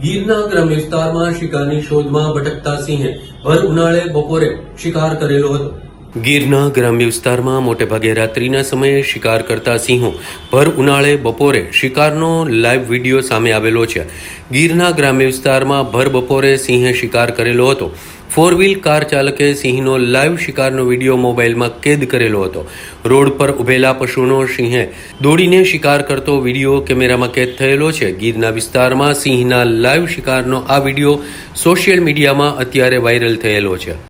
ગીરના ગ્રામ વિસ્તારમાં શિકારની શોધમાં ભટકતા સિંહે ભર ઉનાળે બપોરે શિકાર કરેલો હતો. ગીરના ગ્રામ્ય વિસ્તારમાં મોટેભાગે રાત્રિના સમયે શિકાર કરતા સિંહો ભર ઉનાળે બપોરે શિકારનો લાઈવ વીડિયો સામે આવેલો છે. ગીરના ગ્રામ્ય વિસ્તારમાં ભર બપોરે સિંહે શિકાર કરેલો હતો. ફોર વ્હીલ કાર ચાલકે સિંહનો લાઈવ શિકારનો વીડિયો મોબાઈલમાં કેદ કરેલો હતો. રોડ પર ઉભેલા પશુનો સિંહે દોડીને શિકાર કરતો વીડિયો કેમેરામાં કેદ થયેલો છે. ગીરના વિસ્તારમાં સિંહના લાઈવ શિકારનો આ વીડિયો સોશિયલ મીડિયામાં અત્યારે વાયરલ થયેલો છે.